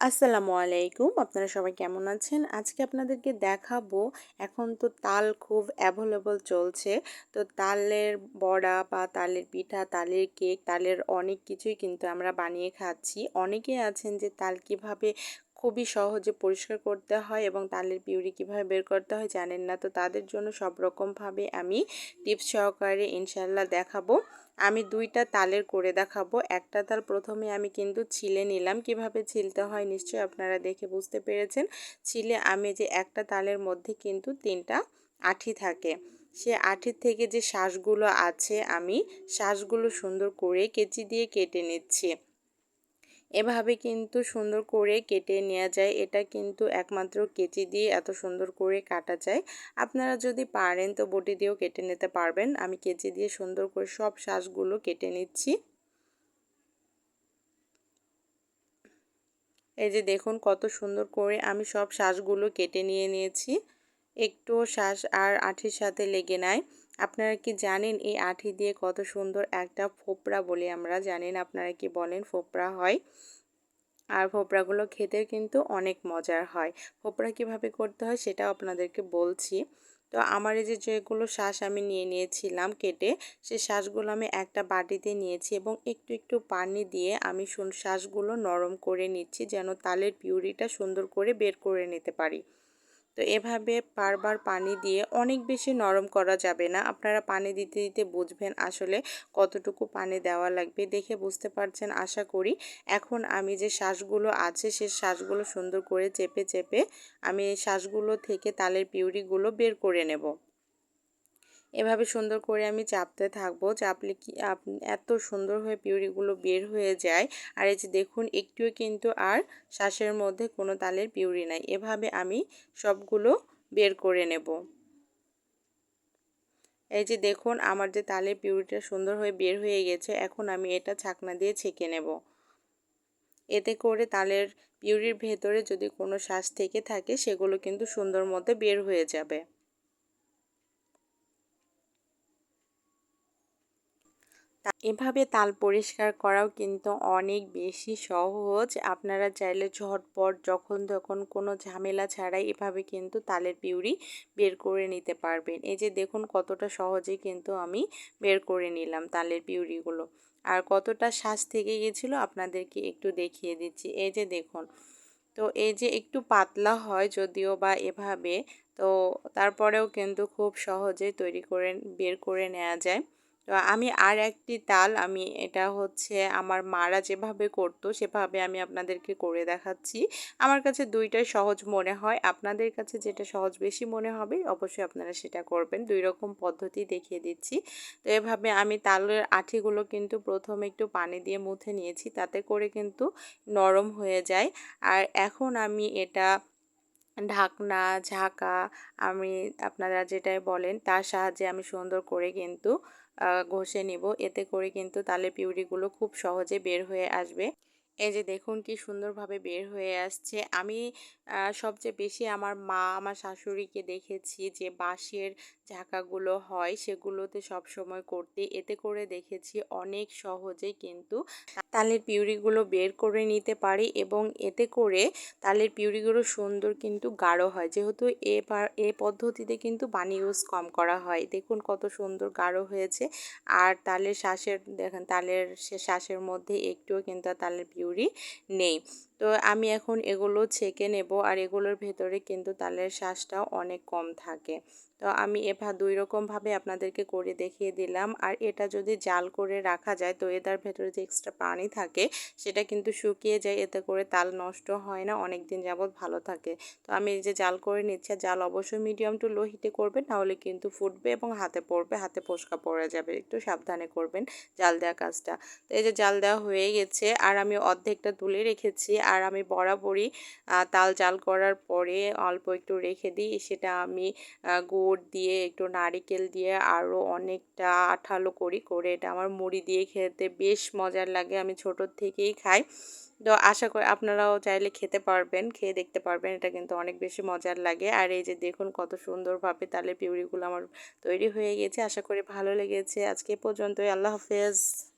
আসসালামু আলাইকুম। আপনারা সবাই কেমন আছেন? আজকে আপনাদেরকে দেখাবো, এখন তো তাল খুব অ্যাভেলেবল চলছে। তো তালের বড়া বা তালের পিঠা, তালের কেক, তালের অনেক কিছুই কিন্তু আমরা বানিয়ে খাচ্ছি। অনেকে আছেন যে তাল কীভাবে খুবই সহজে পরিষ্কার করতে হয় এবং তালের পিউরি কীভাবে বের করতে হয় জানেন না। তো তাদের জন্য সব রকমভাবে আমি টিপস সহকারে ইনশাল্লাহ দেখাবো। আমি দুইটা তালের করে দেখাবো। একটা তাল প্রথমে আমি কিন্তু ছিলে নিলাম। কীভাবে ছিলতে হয় নিশ্চয়ই আপনারা দেখে বুঝতে পেরেছেন। ছিলে আমি যে একটা তালের মধ্যে কিন্তু তিনটা আঠি থাকে। সে আঠির থেকে যে শ্বাসগুলো আছে, আমি শ্বাসগুলো সুন্দর করে কেচি দিয়ে কেটে নিচ্ছি। এভাবে কিন্তু সুন্দর করে কেটে নেওয়া যায়। এটা কিন্তু একমাত্র কেচি দিয়ে এত সুন্দর করে কাটা যায়। আপনারা যদি পারেন তো বটি দিয়েও কেটে নিতে পারবেন। আমি কেচি দিয়ে সুন্দর করে সব শ্বাসগুলো কেটে নিচ্ছি। এই যে দেখুন কত সুন্দর করে আমি সব শ্বাসগুলো কেটে নিয়ে নিয়েছি। একটু শ্বাস আর আঠির সাথে লেগে নাই। আপনারা কি জানেন এই আঠি দিয়ে কত সুন্দর একটা ফোপড়া বলে আমরা? জানেন আপনারা কি বলেন ফোপড়া হয়? আর ফোপড়াগুলো খেতে কিন্তু অনেক মজার হয়। ফোপড়া কীভাবে করতে হয় সেটাও আপনাদেরকে বলছি। তো আমার এই যে যেগুলো শ্বাস আমি নিয়ে নিয়েছিলাম কেটে সে শ্বাসগুলো আমি একটা বাটিতে নিয়েছি এবং একটু একটু পানি দিয়ে আমি শ্বাসগুলো নরম করে নিচ্ছি যেন তালের পিউরিটা সুন্দর করে বের করে নিতে পারি। তো এভাবে বারবার পানি দিয়ে অনেক বেশি নরম করা যাবে না। আপনারা পানি দিতে দিতে বুঝবেন আসলে কতটুকু পানি দেওয়া লাগবে দেখে বুঝতে পারছেন আশা করি। এখন আমি যে শ্বাসগুলো আছে সে শ্বাসগুলো সুন্দর করে চেপে চেপে আমি এই শ্বাসগুলো থেকে তালের পিউরিগুলো বের করে নেব। এভাবে সুন্দর করে আমি চাপতে থাকব, চাপলে কি এত সুন্দর হয়ে পিউরিগুলো বের হয়ে যায়। আর এই যে দেখুন, একটুও কিন্তু আর শ্বাসের মধ্যে কোনো তালের পিউরি নাই। এভাবে আমি সবগুলো বের করে নেব। এই যে দেখুন, আমার যে তালের পিউরিটা সুন্দর হয়ে বের হয়ে গেছে, এখন আমি এটা ছাকনা দিয়ে ছেঁকে নেব। এতে করে তালের পিউরির ভেতরে যদি কোনো শ্বাস থেকে থাকে, সেগুলো কিন্তু সুন্দর মতো বের হয়ে যাবে। এভাবে তাল পরিষ্কার করাও কিন্তু অনেক বেশি সহজ। আপনারা চাইলে ঝটপট যখন তখন কোনো ঝামেলা ছাড়াই এভাবে কিন্তু তালের পিউরি বের করে নিতে পারবেন। এই যে দেখুন কতটা সহজে কিন্তু আমি বের করে নিলাম তালের পিউরিগুলো। আর কতটা শ্বাস থেকে গেছিল আপনাদেরকে একটু দেখিয়ে দিচ্ছি। এই যে দেখুন, তো এই যে একটু পাতলা হয় যদিও বা এভাবে, তো তারপরেও কিন্তু খুব সহজে তৈরি করে, বের করে নেওয়া যায়। তো আমি আর একটি তাল আমি, এটা হচ্ছে আমার মারা যেভাবে করতো সেভাবে আমি আপনাদেরকে করে দেখাচ্ছি। আমার কাছে দুইটাই সহজ মনে হয়। আপনাদের কাছে যেটা সহজ বেশি মনে হবে, অবশ্যই আপনারা সেটা করবেন। দুই রকম পদ্ধতি দেখিয়ে দিচ্ছি। তো এভাবে আমি তালের আঠিগুলো কিন্তু প্রথমে একটু পানি দিয়ে মুথে নিয়েছি, তাতে করে কিন্তু নরম হয়ে যায়। আর এখন আমি এটা ঢাকনা, ঝাঁকা, আমি আপনারা যেটাই বলেন তার সাহায্যে আমি সুন্দর করে কিন্তু ঘষে নিব। এতে করে কিন্তু তালে পিউরিগুলো খুব সহজে বের হয়ে আসবে। এই যে দেখুন কি সুন্দরভাবে বের হয়ে আসছে। আমি সবচেয়ে বেশি আমার মা, আমার শাশুড়িকে দেখেছি যে বাঁশের ঝাঁকাগুলো হয় সেগুলোতে সব সময় করতে। এতে করে দেখেছি অনেক সহজে কিন্তু তালের পিউরিগুলো বের করে নিতে পারি এবং এতে করে তালের পিউরিগুলো সুন্দর কিন্তু গাঢ় হয়। যেহেতু এ এ পদ্ধতিতে কিন্তু পানি ইউজ কম করা হয়। দেখুন কত সুন্দর গাঢ় হয়েছে। আর তালের শ্বাসের, দেখেন তালের শ্বাসের মধ্যে একটুও কিন্তু তালের পিউরি নেই। তো আমি এখন এগুলো ছেঁকে নেব আর এগুলোর ভেতরে কিন্তু তালের শ্বাসটাও অনেক কম থাকে। তো আমি এভা দুই রকমভাবে আপনাদেরকে করে দেখিয়ে দিলাম আর এটা যদি জাল করে রাখা যায় তো এটার ভেতরে যে এক্সট্রা পানি থাকে সেটা কিন্তু শুকিয়ে যায়, এতে করে তাল নষ্ট হয় না অনেক দিন যাবৎ ভালো থাকে। তো আমি এই যে জাল করে নিচ্ছি জাল অবশ্যই মিডিয়াম টু লো হিটে করবেন, নাহলে কিন্তু ফুটবে এবং হাতে পড়বে, হাতে পোস্কা পড়ে যাবে। একটু সাবধানে করবেন জাল দেওয়া কাজটা। তো এই যে জাল দেওয়া হয়ে গেছে, আর আমি অর্ধেকটা তুলে রেখেছি আর আমি বরাবরই তাল জাল করার পরে অল্প একটু রেখে দিই। সেটা আমি গুড় দিয়ে একটু নারিকেল দিয়ে আরও অনেকটা আঠালো করি, করে এটা আমার মুড়ি দিয়ে খেতে বেশ মজার লাগে। আমি ছোটোর থেকেই খাই। তো আশা করি আপনারাও চাইলে খেতে পারবেন, খেয়ে দেখতে পারবেন। এটা কিন্তু অনেক বেশি মজার লাগে। আর এই যে দেখুন কত সুন্দরভাবে তালের পিউরিগুলো আমার তৈরি হয়ে গেছে। আশা করি ভালো লেগেছে। আজকে পর্যন্তই। আল্লাহ হাফেজ।